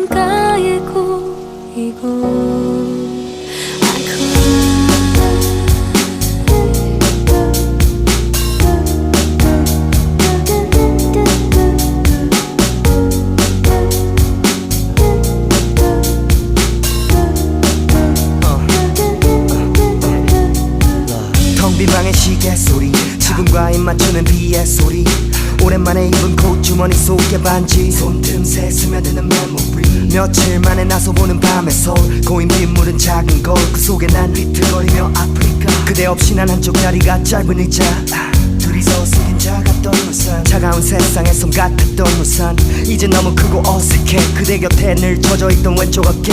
내 눈가에 고이고 텅빈 방의 시계 소리 지붕과 입 맞추는 비의 소리 오랜만에 입은 콧 주머니 속에 반지. 손틈새 스며드는 메모리. 며칠 만에 나서 보는 밤의 서울. 고인 빗물은 작은 거울. 그 속에 난 비틀거리며 아프리카. 그대 없이 난 한쪽 다리가 짧은 의자. 아, 둘이서 쓰긴 작았던 우산. 차가운 세상에 섬 같았던 우산. 이제 너무 크고 어색해. 그대 곁에 늘 젖어있던 왼쪽 어깨